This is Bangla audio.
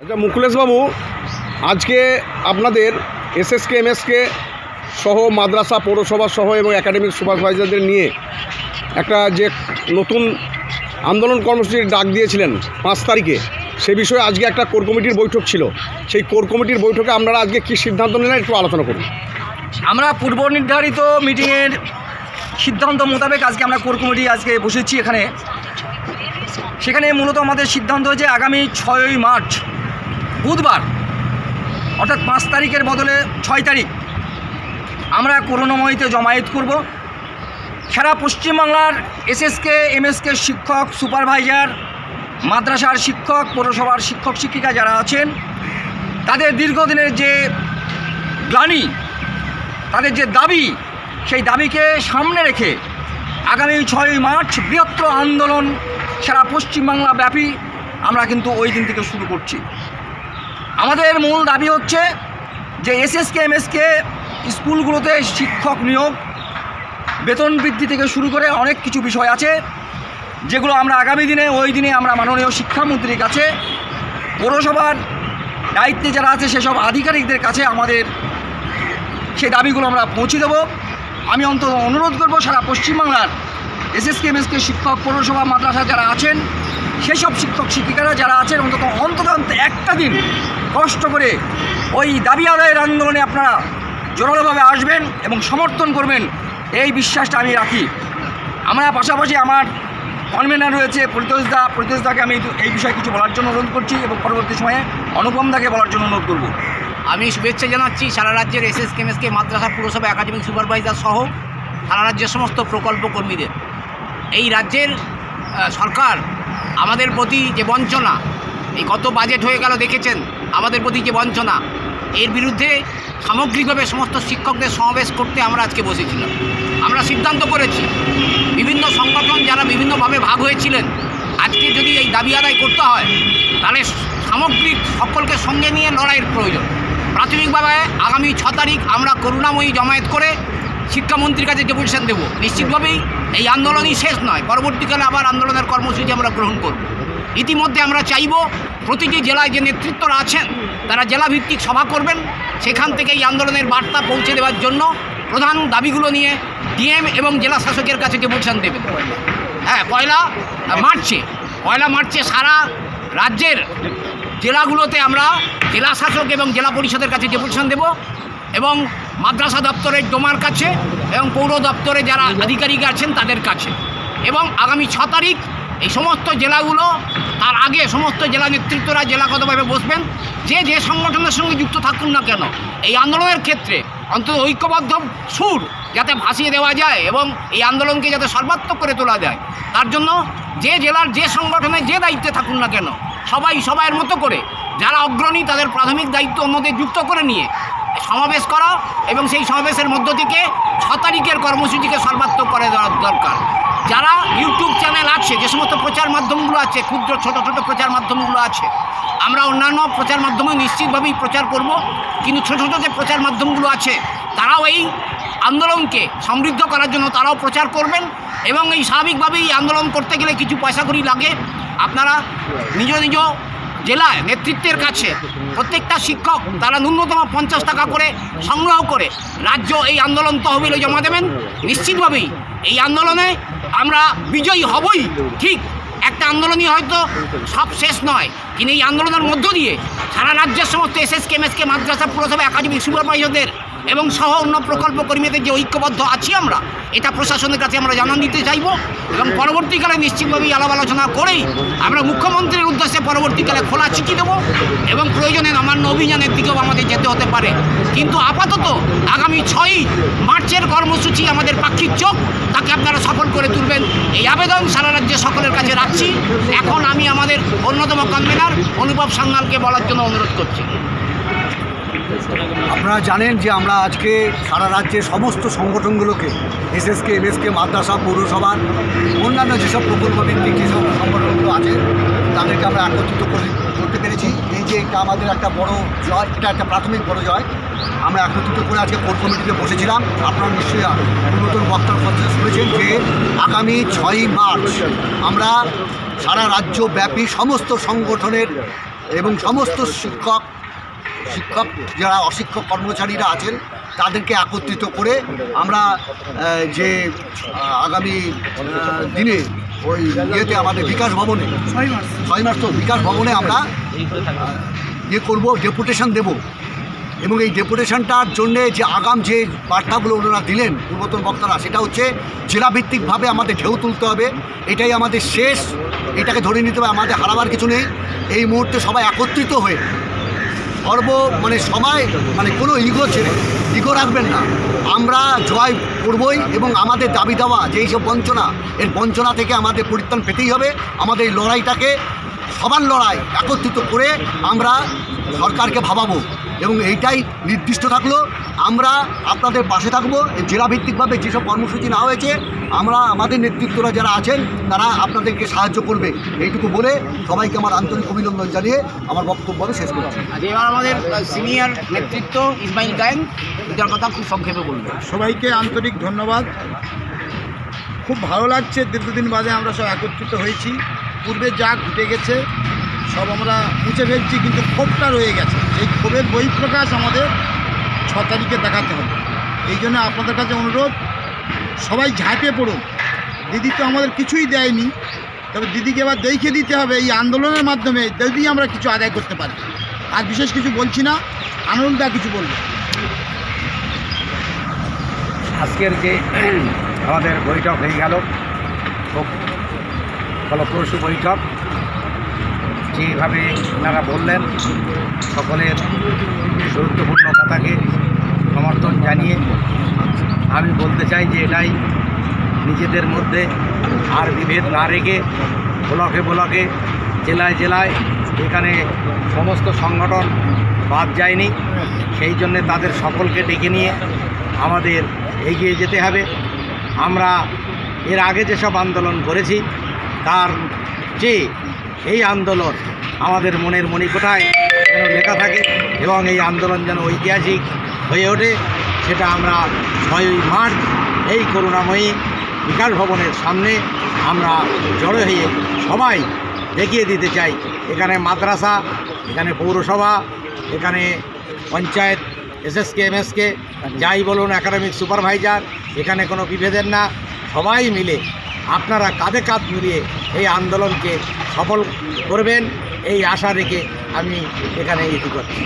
আচ্ছা মুকুলেশবাবু, আজকে আপনাদের এসএসকে, এমএসকে সহ মাদ্রাসা, পৌরসভা সহ এবং একাডেমিক সুপারভাইজারদের নিয়ে একটা যে নতুন আন্দোলন কর্মসূচির ডাক দিয়েছিলেন পাঁচ তারিখে, সে বিষয়ে আজকে একটা কোর কমিটির বৈঠক ছিল। সেই কোর কমিটির বৈঠকে আপনারা আজকে কী সিদ্ধান্ত নিলেন একটু আলোচনা করুন। আমরা পূর্ব নির্ধারিত মিটিংয়ের সিদ্ধান্ত মোতাবেক আজকে আমরা কোর কমিটি আজকে বসেছি এখানে। সেখানে মূলত আমাদের সিদ্ধান্ত হয়েছে আগামী ছয়ই মার্চ বুধবার, অর্থাৎ পাঁচ তারিখের বদলে ছয় তারিখ, আমরা করুণাময়ীতে জমায়েত করব। সারা পশ্চিমবাংলার এসএসকে এমএসকে শিক্ষক, সুপারভাইজার, মাদ্রাসার শিক্ষক, পৌরসভার শিক্ষক, শিক্ষিকা যারা আছেন, তাদের দীর্ঘদিনের যে গ্লানি, তাদের যে দাবি, সেই দাবিকে সামনে রেখে আগামী ছয়ই মার্চ বৃহত্তর আন্দোলন, সারা পশ্চিমবাংলা ব্যাপী আমরা কিন্তু ওই দিন থেকে শুরু করছি। আমাদের মূল দাবি হচ্ছে যে এসএসকে, এমএসকে স্কুলগুলোতে শিক্ষক নিয়োগ, বেতন বৃদ্ধি থেকে শুরু করে অনেক কিছু বিষয় আছে, যেগুলো আমরা আগামী দিনে, ওই দিনে আমরা মাননীয় শিক্ষামন্ত্রীর কাছে, পৌরসভার দায়িত্বে যারা আছে, সেসব আধিকারিকদের কাছে আমাদের সেই দাবিগুলো আমরা পৌঁছে দেবো। আমি অন্তত অনুরোধ করব সারা পশ্চিমবাংলার এসএসকে, এমএসকে শিক্ষক পৌরসভা মাদ্রাসা যারা আছেন সেসব শিক্ষক শিক্ষিকারা যারা আছেন, অন্তত অন্তত অন্তত একটা দিন কষ্ট করে ওই দাবি আদায়ের আন্দোলনে আপনারা জোরালোভাবে আসবেন এবং সমর্থন করবেন, এই বিশ্বাসটা আমি রাখি। আমরা পাশাপাশি আমার কনভেনার রয়েছে পরিতোষদা পরিতোষদাকে আমি এই বিষয়ে কিছু বলার জন্য অনুরোধ করছি এবং পরবর্তী সময়ে অনুপম দাকে বলার জন্য অনুরোধ করব। আমি শুভেচ্ছা জানাচ্ছি সারা রাজ্যের এস এসএস কেমএসকে মাদ্রাসা, পুরসভা, একাডেমিক সুপারভাইজার সহ সারা রাজ্যের সমস্ত প্রকল্প কর্মীদের। এই রাজ্যের সরকার আমাদের প্রতি যে বঞ্চনা, এই কত বাজেট হয়ে গেল দেখেছেন? আমাদের প্রতি যে বঞ্চনা, এর বিরুদ্ধে সামগ্রিকভাবে সমস্ত শিক্ষকদের সমাবেশ করতে আমরা আজকে বসেছিলাম। আমরা সিদ্ধান্ত করেছি, বিভিন্ন সংগঠন যারা বিভিন্নভাবে ভাগ হয়েছিলেন, আজকে যদি এই দাবি আদায় করতে হয়, তাহলে সামগ্রিক সকলকে সঙ্গে নিয়ে লড়াইয়ের প্রয়োজন। প্রাথমিকভাবে আগামী ছ তারিখ আমরা করুণাময়ী জমায়েত করে শিক্ষামন্ত্রীর কাছে ডেপুটেশন দেব। নিশ্চিতভাবেই এই আন্দোলনই শেষ নয়। পরবর্তীকালে আবার আন্দোলনের কর্মসূচি আমরা গ্রহণ করব। ইতিমধ্যে আমরা চাইব প্রতিটি জেলায় যে নেতৃত্বরা আছেন, তারা জেলাভিত্তিক সভা করবেন। সেখান থেকে এই আন্দোলনের বার্তা পৌঁছে দেওয়ার জন্য প্রধান দাবিগুলো নিয়ে ডিএম এবং জেলা শাসকের কাছে ডেপুটেশন দেবেন। হ্যাঁ পয়লা মার্চে পয়লা মার্চে সারা রাজ্যের জেলাগুলোতে আমরা জেলা শাসক এবং জেলা পরিষদের কাছে ডেপুটেশন দেব এবং মাদ্রাসা দপ্তরের ডোমার কাছে এবং পৌর দপ্তরে যারা আধিকারিক আছেন তাদের কাছে। এবং আগামী ছ তারিখ এই সমস্ত জেলাগুলো, তার আগে সমস্ত জেলা নেতৃত্বরা জেলাগতভাবে বসবেন। যে যে সংগঠনের সঙ্গে যুক্ত থাকুন না কেন, এই আন্দোলনের ক্ষেত্রে অন্তত ঐক্যবদ্ধ, সুর যাতে ভাসিয়ে দেওয়া যায় এবং এই আন্দোলনকে যাতে সর্বাত্মক করে তোলা যায়। তার জন্য যে জেলার যে সংগঠনে যে দায়িত্বে থাকুন না কেন, সবাই সবাইয়ের মতো করে, যারা অগ্রণী তাদের প্রাথমিক দায়িত্ব অন্যদের যুক্ত করে নিয়ে সমাবেশ করা এবং সেই সমাবেশের মধ্য থেকে ছ তারিখের কর্মসূচিকে সর্বাত্মক করে দেওয়া দরকার। যারা ইউটিউব চ্যানেল আছে, যে সমস্ত প্রচার মাধ্যমগুলো আছে, ক্ষুদ্র, ছোট ছোট প্রচার মাধ্যমগুলো আছে, আমরা অন্যান্য প্রচার মাধ্যমে নিশ্চিতভাবেই প্রচার করব। কিন্তু ছোট ছোট যে প্রচার মাধ্যমগুলো আছে, তারাও এই আন্দোলনকে সমৃদ্ধ করার জন্য তারাও প্রচার করবেন এবং এই স্বাভাবিকভাবেই আন্দোলন করতে গেলে কিছু পয়সা করি লাগে। আপনারা নিজ নিজ জেলায় নেতৃত্বের কাছে প্রত্যেকটা শিক্ষক তারা ন্যূনতম পঞ্চাশ টাকা করে সংগ্রহ করে রাজ্য এই আন্দোলন তহবিলে জমা দেবেন। নিশ্চিতভাবেই এই আন্দোলনে আমরা বিজয়ী হবই। ঠিক একটা আন্দোলনই হয়তো সব শেষ নয়। কিন্তু এই আন্দোলনের মধ্য দিয়ে সারা রাজ্যের সমস্ত এস এস কেমএসকে মাদ্রাসা, পুরসভা, একাডেমিক সুপারভাইজারদের এবং সহ অন্য প্রকল্প কর্মীদের যে ঐক্যবদ্ধ আছি আমরা, এটা প্রশাসনের কাছে আমরা জানান দিতে চাইব এবং পরবর্তীকালে নিশ্চিতভাবেই আলাপ আলোচনা করেই আমরা মুখ্যমন্ত্রীর উদ্দেশ্যে পরবর্তীকালে খোলা চিঠি দেবো এবং প্রয়োজনে নবান্ন অভিযানের দিকেও আমাদের যেতে হতে পারে। কিন্তু আপাতত আগামী ছয়ই মার্চের কর্মসূচি আমাদের পাখির চোখ, তাকে আপনারা সফল করে তুলবেন। এই আবেদন সারা রাজ্যের সকলের কাছে রাখছি। এখন আমি আমাদের অন্যতম কনভেনার অনুভব সান্যালকে বলার জন্য অনুরোধ করছি। আপনারা জানেন যে আমরা আজকে সারা রাজ্যের সমস্ত সংগঠনগুলোকে এসএসকে এমএসকে মাদ্রাসা পৌরসভার অন্যান্য যেসব প্রকল্প ভিত্তিক যেসব সংগঠনগুলো আছে, তাদেরকে আমরা একত্রিত করে করতে পেরেছি। এই যে এটা আমাদের একটা বড় জয়, এটা একটা প্রাথমিক বড় জয়। আমরা একত্রিত করে আজকে কোর কমিটিতে বসেছিলাম। আপনারা নিশ্চয়ই নতুন বক্তার কথা শুনেছেন যে আগামী ছয়ই মার্চ আমরা সারা রাজ্যব্যাপী সমস্ত সংগঠনের এবং সমস্ত শিক্ষক শিক্ষক যারা অশিক্ষক কর্মচারীরা আছেন তাদেরকে একত্রিত করে আমরা যে আগামী দিনে ওই ইয়েতে আমাদের বিকাশ ভবনে ছয় মাস তো বিকাশ ভবনে আমরা ইয়ে করব ডেপুটেশন দেব। এবং এই ডেপুটেশনটার জন্যে যে আগাম যে বার্তাগুলো ওনারা দিলেন পূর্বতন বক্তারা সেটা হচ্ছে জেলাভিত্তিকভাবে আমাদের ঢেউ তুলতে হবে। এটাই আমাদের শেষ। এটাকে ধরে নিতে হবে আমাদের হারাবার কিছু নেই। এই মুহূর্তে সবাই একত্রিত হয়ে সর্ব মানে সবাই মানে কোনো ইগো ছেড়ে, ইগো রাখবেন না। আমরা জয় করবই এবং আমাদের দাবি দেওয়া, যেই সব বঞ্চনা, এর বঞ্চনা থেকে আমাদের পরিত্রাণ পেতেই হবে। আমাদের এই লড়াইটাকে সবার লড়াই একত্রিত করে আমরা সরকারকে ভাবাবো এবং এইটাই নির্দিষ্ট থাকল। আমরা আপনাদের পাশে থাকব এই জেলাভিত্তিকভাবে যেসব কর্মসূচি নেওয়া হয়েছে আমরা আমাদের নেতৃত্বরা যারা আছেন তারা আপনাদেরকে সাহায্য করবে। এইটুকু বলে সবাইকে আমার আন্তরিক অভিনন্দন জানিয়ে আমার বক্তব্য আমি শেষ করছি আজ এবার আমাদের সিনিয়র নেতৃত্ব ইসমাইল গায়েন এটার কথা খুব সংক্ষেপে বলবে। সবাইকে আন্তরিক ধন্যবাদ। খুব ভালো লাগছে দীর্ঘদিন বাদে আমরা সব একত্রিত হয়েছি। পূর্বে যা ঘটে গেছে, সব আমরা মুছে ফেলছি, কিন্তু ক্ষোভটা রয়ে গেছে। এই ক্ষোভের বহিঃপ্রকাশ আমাদের ছ তারিখে দেখাতে হবে। এই জন্য আপনাদের কাছে অনুরোধ, সবাই ঝাঁপিয়ে পড়ুন। দিদি তো আমাদের কিছুই দেয়নি, তবে দিদিকে এবার দেখে দিতে হবে, এই আন্দোলনের মাধ্যমে যদি আমরা কিছু আদায় করতে পারি। আর বিশেষ কিছু বলছি না আনন্দা কিছু বলব। আজকের যে আমাদের বৈঠক হয়ে গেল খুব ফলপ্রসূ বৈঠক, যেভাবে ওনারা বললেন, সকলের গুরুত্বপূর্ণ কথাকে সমর্থন জানিয়ে আমি বলতে চাই যে এটাই নিজেদের মধ্যে আর বিভেদ না রেখে ব্লকে ব্লকে, জেলায় জেলায় এখানে সমস্ত সংগঠন বাদ যায়নি। সেই জন্যে তাদের সকলকে ডেকে নিয়ে আমাদের এগিয়ে যেতে হবে। আমরা এর আগে যেসব আন্দোলন করেছি তার যে এই আন্দোলন আমাদের মনের মণিকোঠায় যেন লেখা থাকে এবং এই আন্দোলন যেন ঐতিহাসিক হয়ে ওঠে, সেটা আমরা ছয়ই মার্চ এই করুণাময়ী বিকাশ ভবনের সামনে আমরা জড়ো হয়ে সবাই দেখিয়ে দিতে চাই। এখানে মাদ্রাসা, এখানে পৌরসভা, এখানে পঞ্চায়েত, এসএসকে, এমএসকে, যাই বলুন একাডেমিক সুপারভাইজার এখানে কোনো বিভেদের না। সবাই মিলে আপনারা কাঁধে কাঁধ মিলিয়ে এই আন্দোলনকে সফল করবেন, এই আশা রেখে আমি এখানে এটি করছি।